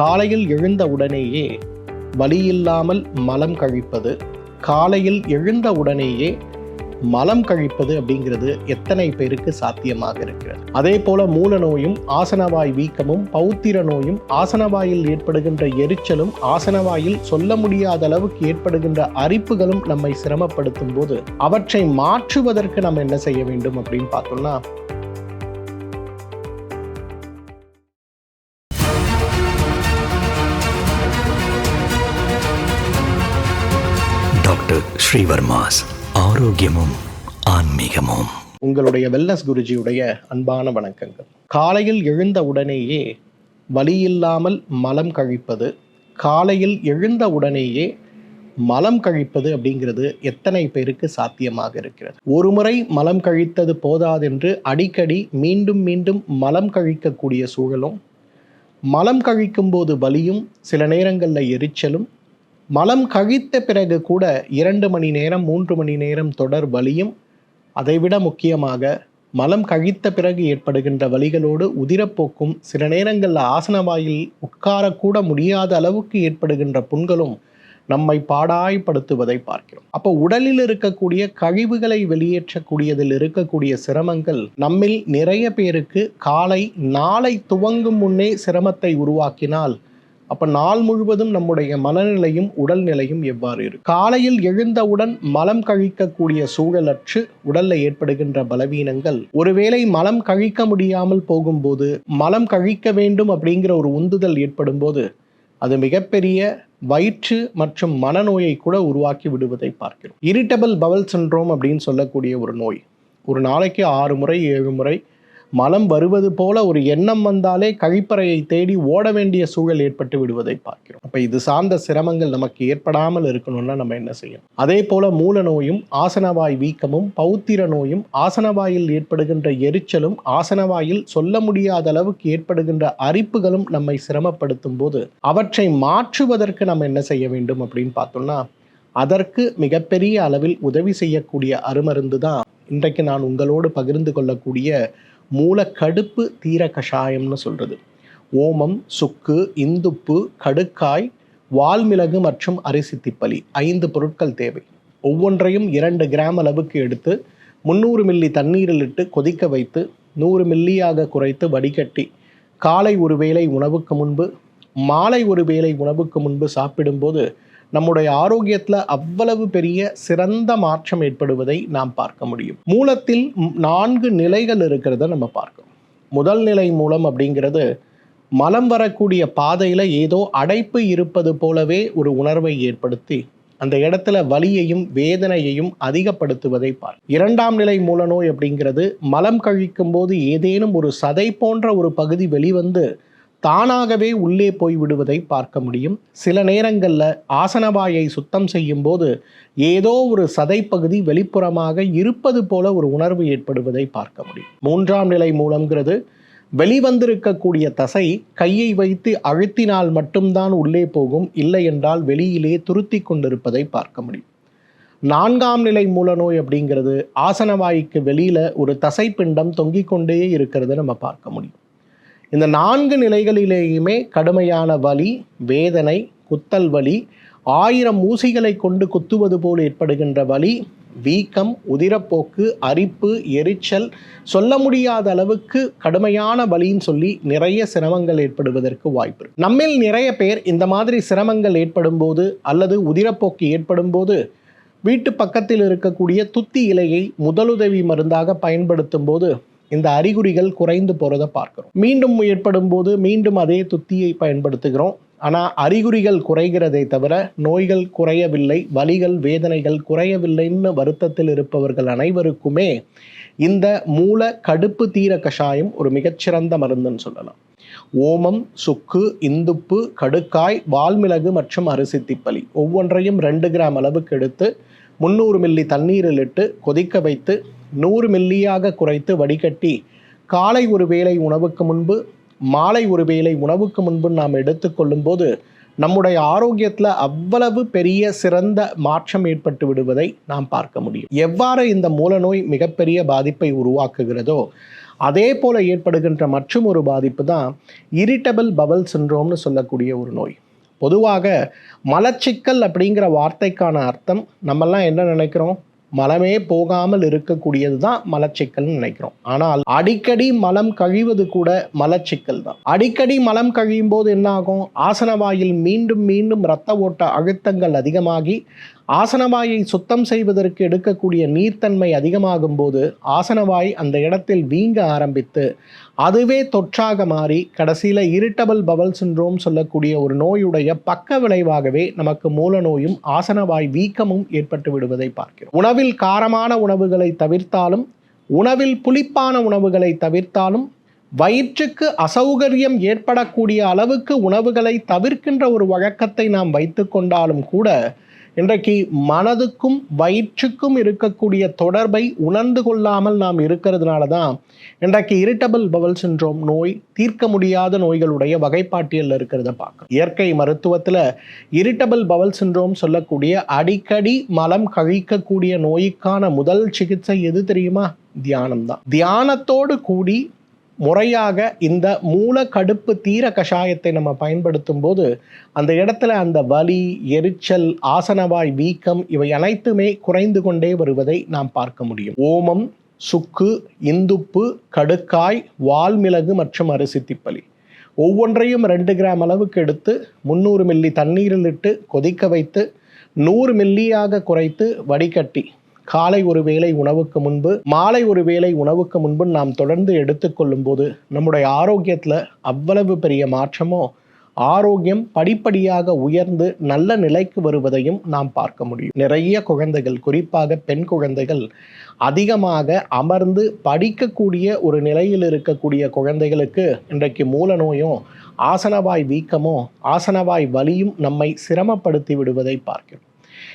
காலையில் எழுந்த உடனேயே வலியில்லாமல் மலம் கழிப்பது காலையில் எழுந்த உடனேயே மலம் கழிப்பது அப்படிங்கிறது எத்தனை பேருக்கு சாத்தியமாக இருக்கிறது? அதே போல மூல நோயும் ஆசனவாய் வீக்கமும் பௌத்திர நோயும் ஆசனவாயில் ஏற்படுகின்ற எரிச்சலும் ஆசனவாயில் சொல்ல முடியாத அளவுக்கு ஏற்படுகின்ற அரிப்புகளும் நம்மை சிரமப்படுத்தும் போது அவற்றை மாற்றுவதற்கு நம்ம என்ன செய்ய வேண்டும் அப்படின்னு பார்த்தோம்னா ஸ்ரீவர்மாஸ் ஆரோக்கியமும் ஆன்மீகமும். உங்களுடைய வெல்லஸ் குருஜியுடைய அன்பான வணக்கங்கள். காலையில் எழுந்த உடனேயே வலியில்லாமல் மலம் கழிப்பது காலையில் எழுந்த உடனேயே மலம் கழிப்பது அப்படிங்கிறது எத்தனை பேருக்கு சாத்தியமாக இருக்கிறது? ஒரு முறை மலம் கழித்தது போதாதென்று அடிக்கடி மீண்டும் மீண்டும் மலம் கழிக்கக்கூடிய சூழலும் மலம் கழிக்கும் போது வலியும் சில நேரங்களில் எரிச்சலும் மலம் கழித்த பிறகு கூட இரண்டு மணி நேரம் மூன்று மணி நேரம் தொடர் வலியும். அதைவிட முக்கியமாக மலம் கழித்த பிறகு ஏற்படுகின்ற வலிகளோடு உதிரப்போக்கும் சில நேரங்களில் ஆசன வாயில் உட்காரக்கூட முடியாத அளவுக்கு ஏற்படுகின்ற புண்களும் நம்மை பாடாய்படுத்துவதை பார்க்கிறோம். அப்போ உடலில் இருக்கக்கூடிய கழிவுகளை வெளியேற்றக்கூடியதில் இருக்கக்கூடிய சிரமங்கள் நம்மில் நிறைய பேருக்கு காலை நாளை துவங்கும் முன்னே சிரமத்தை உருவாக்கினால் அப்ப நாள் முழுவதும் நம்முடைய மனநிலையும் உடல்நிலையும் எவ்வாறு இருக்கும் காலையில் எழுந்தவுடன் மலம் கழிக்கக்கூடிய சூழலற்று உடல்ல ஏற்படுகின்ற பலவீனங்கள் ஒருவேளை மலம் கழிக்க முடியாமல் போகும்போது மலம் கழிக்க வேண்டும் அப்படிங்கிற ஒரு உந்துதல் ஏற்படும் போது அது மிகப்பெரிய வயிற்று மற்றும் மனநோயை கூட உருவாக்கி விடுவதை பார்க்கிறோம். இரிட்டபிள் பவல் சின்ரோம் அப்படின்னு சொல்லக்கூடிய ஒரு நோய். ஒரு நாளைக்கு ஆறு முறை ஏழு முறை மலம் வருவது போல ஒரு எண்ணம் வந்தாலே கழிப்பறையை தேடி ஓட வேண்டிய சூழல் ஏற்பட்டு விடுவதை பார்க்கிறோம். அப்ப இது சார்ந்த சிரமங்கள் நமக்கு ஏற்படாமல் இருக்கணும்னா நம்ம என்ன செய்யணும்? அதே போல மூல நோயும் ஆசனவாய் வீக்கமும் பௌத்திர நோயும் ஆசனவாயில் ஏற்படுகின்ற எரிச்சலும் ஆசனவாயில் சொல்ல முடியாத அளவுக்கு ஏற்படுகின்ற அரிப்புகளும் நம்மை சிரமப்படுத்தும் போது அவற்றை மாற்றுவதற்கு நம்ம என்ன செய்ய வேண்டும் அப்படின்னு பார்த்தோம்னா அதற்கு மிகப்பெரிய அளவில் உதவி செய்யக்கூடிய அருமருந்து தான் இன்றைக்கு நான் உங்களோடு பகிர்ந்து கொள்ளக்கூடிய மூலக்கடுப்பு தீர கஷாயம்னு சொல்கிறது ஓமம் சுக்கு இந்துப்பு கடுக்காய் வால்மிளகு மற்றும் அரிசி திப்பலி ஐந்து பொருட்கள் தேவை. ஒவ்வொன்றையும் இரண்டு கிராம் அளவுக்கு எடுத்து முந்நூறு மில்லி தண்ணீரில் இட்டு கொதிக்க வைத்து நூறு மில்லியாக குறைத்து வடிகட்டி காலை ஒரு வேளை உணவுக்கு முன்பு மாலை ஒரு வேளை உணவுக்கு முன்பு சாப்பிடும்போது நம்முடைய ஆரோக்கியத்தில் அவ்வளவு பெரிய சிறந்த மாற்றம் ஏற்படுவதை நாம் பார்க்க முடியும். மூலத்தில் நான்கு நிலைகள் இருக்கிறத நம்ம பார்க்கணும். முதல் நிலை மூலம் அப்படிங்கிறது மலம் வரக்கூடிய பாதையில் ஏதோ அடைப்பு இருப்பது போலவே ஒரு உணர்வை ஏற்படுத்தி அந்த இடத்துல வலியையும் வேதனையையும் அதிகப்படுத்துவதை பார். இரண்டாம் நிலை மூலநோய் அப்படிங்கிறது மலம் கழிக்கும் போது ஏதேனும் ஒரு சதை போன்ற ஒரு பகுதி வெளிவந்து தானாகவே உள்ளே போய் விடுவதை பார்க்க முடியும். சில நேரங்களில் ஆசனவாயை சுத்தம் செய்யும் போது ஏதோ ஒரு சதைப்பகுதி வெளிப்புறமாக இருப்பது போல ஒரு உணர்வு ஏற்படுவதை பார்க்க முடியும். மூன்றாம் நிலை மூலம்ங்கிறது வெளிவந்திருக்கக்கூடிய தசை கையை வைத்து அழுத்தினால் மட்டும்தான் உள்ளே போகும் இல்லை என்றால் வெளியிலே துருத்தி கொண்டிருப்பதை பார்க்க முடியும். நான்காம் நிலை மூலநோய் அப்படிங்கிறது ஆசனவாய்க்கு வெளியில் ஒரு தசைப்பிண்டம் தொங்கிக் கொண்டே இருக்கிறத நம்ம பார்க்க முடியும். இந்த நான்கு நிலைகளிலேயுமே கடுமையான வலி வேதனை குத்தல் வலி ஆயிரம் ஊசிகளை கொண்டு குத்துவது போல் ஏற்படுகின்ற வலி வீக்கம் உதிரப்போக்கு அரிப்பு எரிச்சல் சொல்ல முடியாத அளவுக்கு கடுமையான வலின்னு சொல்லி நிறைய சிரமங்கள் ஏற்படுவதற்கு வாய்ப்பு இருக்கு. நம்மில் நிறைய பேர் இந்த மாதிரி சிரமங்கள் ஏற்படும் போது அல்லது உதிரப்போக்கு ஏற்படும் போது வீட்டு பக்கத்தில் இருக்கக்கூடிய துத்தி இலையை முதலுதவி மருந்தாக பயன்படுத்தும் போது இந்த அறிகுறிகள் குறைந்து போகிறதை பார்க்குறோம். மீண்டும் ஏற்படும் போது மீண்டும் அதே துத்தியை பயன்படுத்துகிறோம். ஆனால் அறிகுறிகள் குறைகிறதை தவிர நோய்கள் குறையவில்லை வலிகள் வேதனைகள் குறையவில்லைன்னு வருத்தத்தில் இருப்பவர்கள் அனைவருக்குமே இந்த மூல கடுப்பு தீர கஷாயம் ஒரு மிகச்சிறந்த மருந்துன்னு சொல்லலாம். ஓமம் சுக்கு இந்துப்பு கடுக்காய் வால்மிளகு மற்றும் அரிசி திப்பலி. ஒவ்வொன்றையும் ரெண்டு கிராம் அளவுக்கு எடுத்து முந்நூறு மில்லி தண்ணீரில் இட்டு கொதிக்க வைத்து நூறு மில்லியாக குறைத்து வடிகட்டி காலை ஒரு வேளை உணவுக்கு முன்பு மாலை ஒரு வேளை உணவுக்கு முன்பு நாம் எடுத்துக்கொள்ளும் போது நம்முடைய ஆரோக்கியத்தில் அவ்வளவு பெரிய சிறந்த மாற்றம் ஏற்பட்டு விடுவதை நாம் பார்க்க முடியும். எவ்வாறு இந்த மூலநோய் மிகப்பெரிய பாதிப்பை உருவாக்குகிறதோ அதே போல ஏற்படுகின்ற மற்றும் ஒரு பாதிப்பு தான் இரிட்டபிள் பவல் சின்ரோம்னு சொல்லக்கூடிய ஒரு நோய். பொதுவாக மலச்சிக்கல் அப்படிங்கிற வார்த்தைக்கான அர்த்தம் நம்மெல்லாம் என்ன நினைக்கிறோம்? மலமே போகாமல் இருக்கக்கூடியது தான் மலச்சிக்கல்னு நினைக்கிறோம். ஆனால் அடிக்கடி மலம் கழிவது கூட மலச்சிக்கல் தான். அடிக்கடி மலம் கழியும் போது என்ன ஆகும் ஆசனவாயில் மீண்டும் மீண்டும் இரத்த ஓட்ட அழுத்தங்கள் அதிகமாகி ஆசனவாயை சுத்தம் செய்வதற்கு எடுக்கக்கூடிய நீர்த்தன்மை அதிகமாகும் போது ஆசனவாய் அந்த இடத்தில் வீங்க ஆரம்பித்து அதுவே தொற்றாக மாறி கடைசியில் இரிட்டபிள் பவல் சின்ரோம் சொல்லக்கூடிய ஒரு நோயுடைய பக்க விளைவாகவே நமக்கு மூல நோயும் ஆசனவாய் வீக்கமும் ஏற்பட்டு விடுவதை பார்க்கிறோம். உணவில் காரமான உணவுகளை தவிர்த்தாலும் உணவில் புளிப்பான உணவுகளை தவிர்த்தாலும் வயிற்றுக்கு அசௌகரியம் ஏற்படக்கூடிய அளவுக்கு உணவுகளை தவிர்க்கின்ற ஒரு வழக்கத்தை நாம் வைத்து கொண்டாலும் கூட இன்றைக்கு மனதுக்கும் வயிற்றுக்கும் இருக்கக்கூடிய தொடர்பை உணர்ந்து கொள்ளாமல் நாம் இருக்கிறதுனால தான் இன்றைக்கு இரிட்டபிள் பவல் சின்ரோம் நோய் தீர்க்க முடியாத நோய்களுடைய வகைப்பாட்டியலில் இருக்கிறத பார்க்கணும் இயற்கை மருத்துவத்தில் இரிட்டபிள் பவல் சின்ரோம் சொல்லக்கூடிய அடிக்கடி மலம் கழிக்கக்கூடிய நோய்க்கான முதல் சிகிச்சை எது தெரியுமா? தியானம் தான் தியானத்தோடு கூடி முறையாக இந்த மூல கடுப்பு தீர கஷாயத்தை நம்ம பயன்படுத்தும் போது அந்த இடத்துல அந்த வலி எரிச்சல் ஆசனவாய் வீக்கம் இவை அனைத்துமே குறைந்து கொண்டே வருவதை நாம் பார்க்க முடியும். ஓமம் சுக்கு இந்துப்பு கடுக்காய் வால்மிளகு மற்றும் அரிசி திப்பலி. ஒவ்வொன்றையும் ரெண்டு கிராம் அளவுக்கு எடுத்து முந்நூறு மில்லி தண்ணீரில் இட்டு கொதிக்க வைத்து நூறு மில்லியாக குறைத்து வடிகட்டி காலை ஒரு வேளை உணவுக்கு முன்பு மாலை ஒரு வேளை உணவுக்கு முன்பு நாம் தொடர்ந்து எடுத்துக்கொள்ளும் போது நம்முடைய ஆரோக்கியத்தில் அவ்வளவு பெரிய மாற்றமோ ஆரோக்கியம் படிப்படியாக உயர்ந்து நல்ல நிலைக்கு வருவதையும் நாம் பார்க்க முடியும். நிறைய குழந்தைகள் குறிப்பாக பெண் குழந்தைகள் அதிகமாக அமர்ந்து படிக்கக்கூடிய ஒரு நிலையில் இருக்கக்கூடிய குழந்தைகளுக்கு இன்றைக்கு மூல நோயும் ஆசனவாய் வீக்கமோ ஆசனவாய் வலியும் நம்மை சிரமப்படுத்தி விடுவதை பார்க்கிறோம்.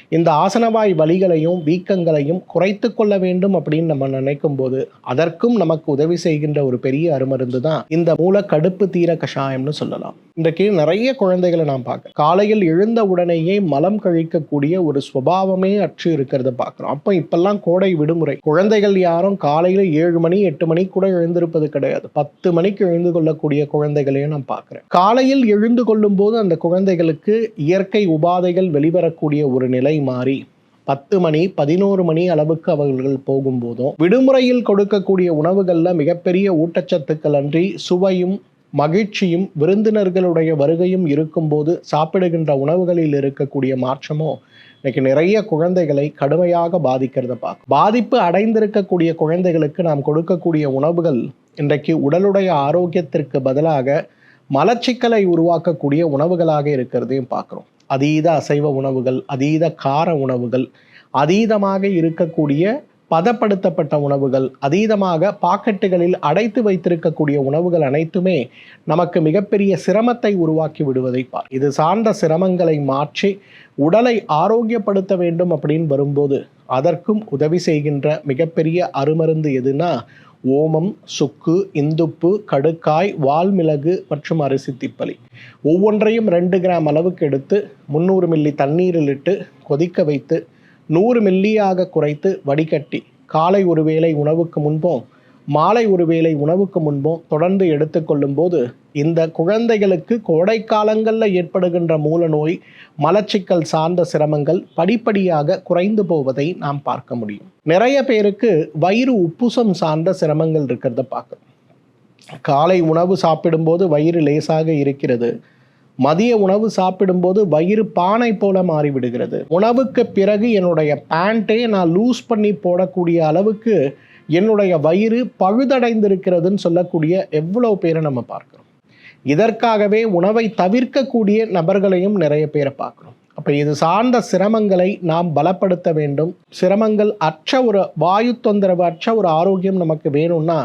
இந்த ஆசனவாய் வலிகளையும் வீக்கங்களையும் குறைத்து கொள்ள வேண்டும் அப்படின்னு நம்ம நினைக்கும் போது அதற்கும் நமக்கு உதவி செய்கின்ற ஒரு பெரிய அருமருந்து தான் இந்த மூல கடுப்பு தீர கஷாயம்னு சொல்லலாம். இன்றைக்கு நிறைய குழந்தைகளை நான் பார்க்க. காலையில் எழுந்த உடனேயே மலம் கழிக்கக்கூடிய ஒரு சுபாவமே அற்று இருக்கிறத பார்க்குறோம். அப்போ இப்பெல்லாம் கோடை விடுமுறை. குழந்தைகள் யாரும் காலையில் ஏழு மணி எட்டு மணி கூட எழுந்திருப்பது கிடையாது. பத்து மணிக்கு எழுந்து கொள்ளக்கூடிய குழந்தைகளையும் நான் பார்க்குறேன். காலையில் எழுந்து கொள்ளும் போது அந்த குழந்தைகளுக்கு இயற்கை உபாதைகள் வெளிவரக்கூடிய ஒரு நிலை மாறி பத்து மணி பதினோரு மணி அளவுக்கு அவர்கள் போகும்போதும் விடுமுறையில் கொடுக்கக்கூடிய உணவுகளில் மிகப்பெரிய ஊட்டச்சத்துக்கள் அன்றி சுவையும் மகிழ்ச்சியும் விருந்தினர்களுடைய வருகையும் இருக்கும்போது சாப்பிடுகின்ற உணவுகளில் இருக்கக்கூடிய மாற்றமோ இன்னைக்கு நிறைய குழந்தைகளை கடுமையாக பாதிக்கிறத பார்க்கும் பாதிப்பு அடைந்திருக்கக்கூடிய குழந்தைகளுக்கு நாம் கொடுக்கக்கூடிய உணவுகள் இன்றைக்கு உடலுடைய ஆரோக்கியத்திற்கு பதிலாக மலச்சிக்கலை உருவாக்கக்கூடிய உணவுகளாக இருக்கிறதையும் பார்க்குறோம். அதீத அசைவ உணவுகள் அதீத கார உணவுகள் அதீதமாக இருக்கக்கூடிய பதப்படுத்தப்பட்ட உணவுகள் அதீதமாக பாக்கெட்டுகளில் அடைத்து வைத்திருக்கக்கூடிய உணவுகள் அனைத்துமே நமக்கு மிகப்பெரிய சிரமத்தை உருவாக்கி விடுவதை பார். இது சார்ந்த சிரமங்களை மாற்றி உடலை ஆரோக்கியப்படுத்த வேண்டும் அப்படின்னு வரும்போது அதற்கும் உதவி செய்கின்ற மிகப்பெரிய அருமருந்து எதுனா ஓமம் சுக்கு இந்துப்பு கடுக்காய் வால்மிளகு மற்றும் அரிசி திப்பலி. ஒவ்வொன்றையும் ரெண்டு கிராம் அளவுக்கு எடுத்து முந்நூறு மில்லி தண்ணீரில் இட்டு கொதிக்க வைத்து நூறு மில்லியாக குறைத்து வடிகட்டி காலை ஒரு வேளை உணவுக்கு முன்போ மாலை ஒரு வேளை உணவுக்கு முன்பும் தொடர்ந்து எடுத்துக்கொள்ளும் போது இந்த குழந்தைகளுக்கு கோடை காலங்களில் ஏற்படுகின்ற மூல நோய் மலச்சிக்கல் சார்ந்த சிரமங்கள் படிப்படியாக குறைந்து போவதை நாம் பார்க்க முடியும். நிறைய பேருக்கு வயிறு உப்புசம் சார்ந்த சிரமங்கள் இருக்கிறத பார்க்கணும் காலை உணவு சாப்பிடும்போது வயிறு லேசாக இருக்கிறது. மதிய உணவு சாப்பிடும்போது வயிறு பானை போல மாறிவிடுகிறது. உணவுக்கு பிறகு என்னுடைய பேண்ட்டே நான் லூஸ் பண்ணி போடக்கூடிய அளவுக்கு என்னுடைய வயிறு பழுதடைந்திருக்கிறதுன்னு சொல்லக்கூடிய எவ்வளோ பேரை நம்ம பார்க்குறோம்? இதற்காகவே உணவை தவிர்க்கக்கூடிய நபர்களையும் நிறைய பேரை பார்க்குறோம். அப்போ இது சார்ந்த சிரமங்களை நாம் பலப்படுத்த வேண்டும். சிரமங்கள் அற்ற ஒரு வாயு தொந்தரவு அற்ற ஒரு ஆரோக்கியம் நமக்கு வேணும்னா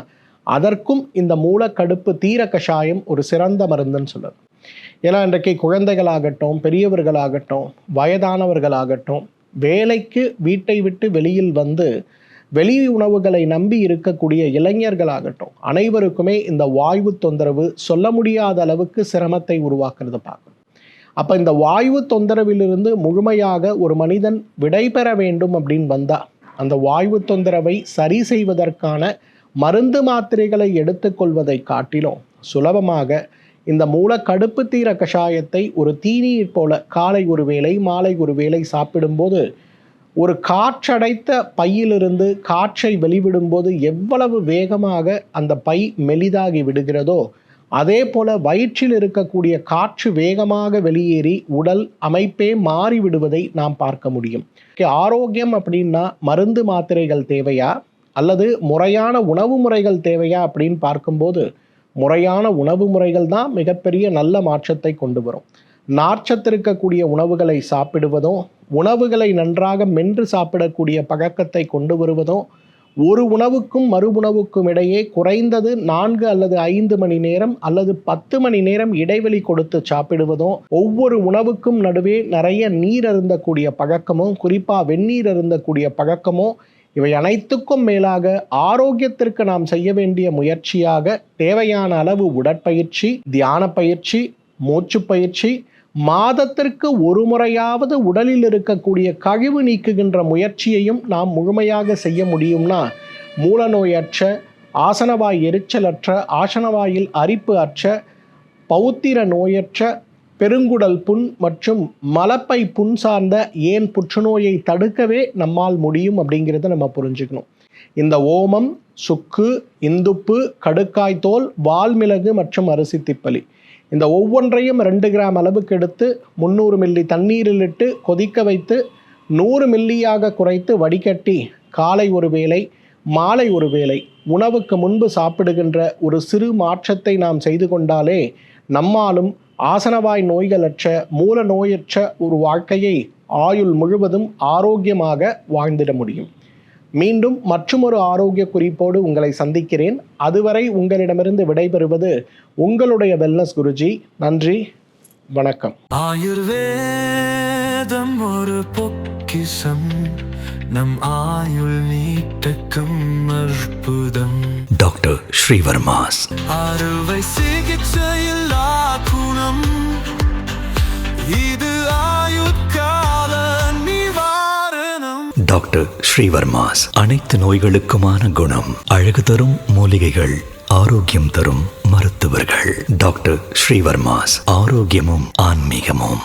அதற்கும் இந்த மூலக்கடுப்பு தீர கஷாயம் ஒரு சிறந்த மருந்துன்னு சொல்லுது ஏன்னா இன்றைக்கு குழந்தைகளாகட்டும் பெரியவர்களாகட்டும் வயதானவர்களாகட்டும் வேலைக்கு வீட்டை விட்டு வெளியில் வந்து வெளி உணவுகளை நம்பி இருக்கக்கூடிய இளைஞர்களாகட்டும் அனைவருக்குமே இந்த வாய்வு தொந்தரவு சொல்ல முடியாத அளவுக்கு சிரமத்தை உருவாக்குறது பார்க்கும் அப்போ இந்த வாய்வு தொந்தரவிலிருந்து முழுமையாக ஒரு மனிதன் விடைபெற வேண்டும் அப்படின்னு வந்தால் அந்த வாய்வு தொந்தரவை சரி செய்வதற்கான மருந்து மாத்திரைகளை எடுத்துக்கொள்வதை காட்டிலும் சுலபமாக இந்த மூல கடுப்பு தீர கஷாயத்தை ஒரு தீநீர் போல காலை ஒரு வேளை மாலை ஒரு வேளை சாப்பிடும்போது ஒரு காற்றடைத்த பையிலிருந்து காற்றை வெளிவிடும்போது எவ்வளவு வேகமாக அந்த பை மெலிதாகி விடுகிறதோ அதே போல வயிற்றில் இருக்கக்கூடிய காற்று வேகமாக வெளியேறி உடல் அமைப்பே மாறிவிடுவதை நாம் பார்க்க முடியும். ஆரோக்கியம் அப்படின்னா மருந்து மாத்திரைகள் தேவையா? அல்லது முறையான உணவு முறைகள் தேவையா அப்படின்னு பார்க்கும்போது முறையான உணவு முறைகள் தான் மிகப்பெரிய நல்ல மாற்றத்தை கொண்டு வரும். நார்ச்சத்து இருக்கக்கூடிய உணவுகளை சாப்பிடுவதும் உணவுகளை நன்றாக மென்று சாப்பிடக்கூடிய பழக்கத்தை கொண்டு வருவதும் ஒரு உணவுக்கும் மறு உணவுக்கும் இடையே குறைந்தது நான்கு அல்லது ஐந்து மணி நேரம் அல்லது பத்து மணி நேரம் இடைவெளி கொடுத்து சாப்பிடுவதும் ஒவ்வொரு உணவுக்கும் நடுவே நிறைய நீர் அருந்தக்கூடிய பழக்கமும் குறிப்பாக வெந்நீர் அருந்தக்கூடிய பழக்கமும் இவை அனைத்துக்கும் மேலாக ஆரோக்கியத்திற்கு நாம் செய்ய வேண்டிய முயற்சியாக தேவையான அளவு உடற்பயிற்சி தியான பயிற்சி மூச்சு பயிற்சி மாதத்திற்கு ஒரு முறையாவது உடலில் இருக்கக்கூடிய கழிவு நீக்குகின்ற முயற்சியையும் நாம் முழுமையாக செய்ய முடியும்னா மூலநோயற்ற ஆசனவாய் எரிச்சலற்ற ஆசனவாயில் அரிப்பு அற்ற பௌத்திர நோயற்ற பெருங்குடல் புண் மற்றும் மலப்பை புண் சார்ந்த ஏன் புற்றுநோயை தடுக்கவே நம்மால் முடியும் அப்படிங்கிறத நம்ம புரிஞ்சுக்கணும். இந்த ஓமம் சுக்கு இந்துப்பு கடுக்காய்த்தோல் வால்மிளகு மற்றும் அரிசி திப்பலி. இந்த ஒவ்வொன்றையும் ரெண்டு கிராம் அளவுக்கு எடுத்து முந்நூறு மில்லி தண்ணீரில் இட்டு கொதிக்க வைத்து நூறு மில்லியாக குறைத்து வடிகட்டி காலை ஒரு வேளை மாலை ஒரு வேளை உணவுக்கு முன்பு சாப்பிடுகின்ற ஒரு சிறு மாற்றத்தை நாம் செய்து கொண்டாலே நம்மாலும் ஆசனவாய் நோய்களற்ற மூல நோயற்ற ஒரு வாழ்க்கையை ஆயுள் முழுவதும் ஆரோக்கியமாக வாழ்ந்திட முடியும். மீண்டும் மற்றுமொரு ஆரோக்கிய குறிப்போடு உங்களை சந்திக்கிறேன். அதுவரை உங்களிடமிருந்து விடைபெறுவது உங்களுடைய வெல்னஸ் குருஜி. நன்றி வணக்கம். ஆயுர்வேதம் ஒரு பொக்கிஷம். நம் ஆயுள் நீட்டக்கும் அற்புதம். டாக்டர் ஸ்ரீவர்மாஸ். அறுவை சிகிச்சையில்லா குணம். இது நிவாரணம் டாக்டர் ஸ்ரீவர்மாஸ். அனைத்து நோய்களுக்குமான குணம் அழகு தரும் மூலிகைகள் ஆரோக்கியம் தரும் மருத்துவர்கள். டாக்டர் ஸ்ரீவர்மாஸ் ஆரோக்கியமும் ஆன்மீகமும்.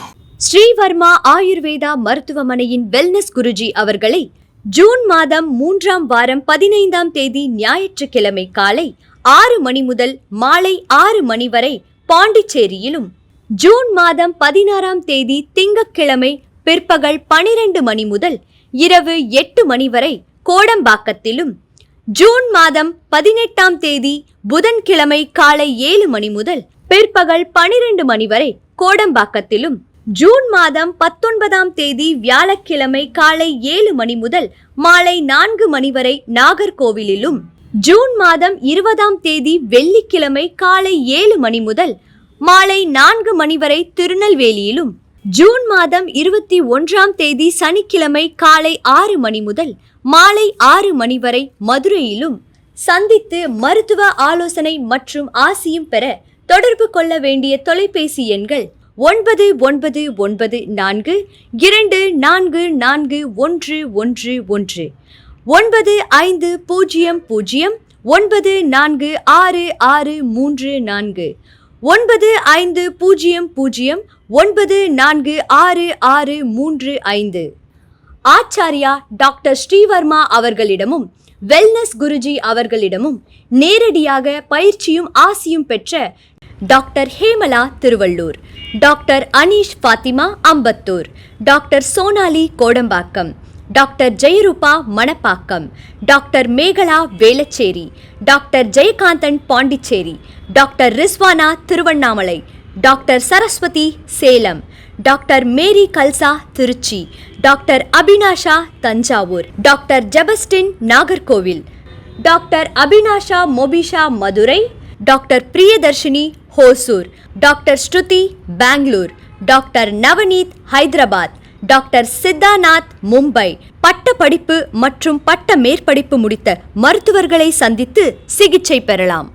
ஸ்ரீவர்மா ஆயுர்வேதா மருத்துவமனையின் வெல்னஸ் குருஜி அவர்களை ஜூன் மாதம் மூன்றாம் வாரம் பதினைந்தாம் தேதி ஞாயிற்றுக்கிழமை காலை ஆறு மணி முதல் மாலை ஆறு மணி வரை பாண்டிச்சேரியிலும் ஜூன் மாதம் பதினாறாம் தேதி திங்கட்கிழமை பிற்பகல் பனிரெண்டு மணி முதல் இரவு எட்டு மணி வரை கோடம்பாக்கத்திலும் ஜூன் மாதம் பதினெட்டாம் தேதி புதன்கிழமை காலை ஏழு மணி முதல் பிற்பகல் பனிரெண்டு மணி வரை கோடம்பாக்கத்திலும் ஜூன் மாதம் பத்தொன்பதாம் தேதி வியாழக்கிழமை காலை ஏழு மணி முதல் மாலை நான்கு மணி வரை நாகர்கோவிலிலும் ஜூன் மாதம் இருபதாம் தேதி வெள்ளிக்கிழமை காலை ஏழு மணி முதல் மாலை நான்கு மணி வரை திருநெல்வேலியிலும் ஜூன் மாதம் இருபத்தி ஒன்றாம் தேதி சனிக்கிழமை காலை ஆறு மணி முதல் மாலை ஆறு மணி வரை மதுரையிலும் சந்தித்து மருத்துவ ஆலோசனை மற்றும் ஆசியும் பெற தொடர்பு கொள்ள வேண்டிய தொலைபேசி எண்கள் ஒன்பது ஒன்பது ஒன்பது நான்கு இரண்டு நான்கு நான்கு ஒன்று ஒன்று ஒன்று ஒன்பது ஐந்து பூஜ்ஜியம் பூஜ்ஜியம் ஒன்பது நான்கு ஆறு ஆறு மூன்று நான்கு ஒன்பது ஐந்து பூஜ்ஜியம் பூஜ்ஜியம் ஒன்பது நான்கு ஆறு ஆறு மூன்று ஐந்து. ஆச்சாரியா டாக்டர் ஸ்ரீவர்மா அவர்களிடமும் வெல்னஸ் குருஜி அவர்களிடமும் நேரடியாக பயிற்சியும் ஆசியும் பெற்ற doctor Hemala Tiruvallur doctor Aneesh Fathima Ambattur doctor Sonali Kodambakkam doctor Jayaroopa Manappakkam doctor Megala Velachery doctor Jayakanthan Pondicherry doctor Rizwana Tiruvannamalai doctor Saraswathi Salem doctor Mary Kalsa Trichy doctor Abinasha Thanjavur doctor Jebastin Nagercoil doctor Abinasha Mobisha Madurai doctor Priyadharshini Hosur doctor Shruthi Bangalore doctor Navneeth Hyderabad doctor Siddhanath Mumbai. பட்ட படிப்பு மற்றும் பட்ட மேற்படிப்பு முடித்த மருத்துவர்களை சந்தித்து சிகிச்சை பெறலாம்.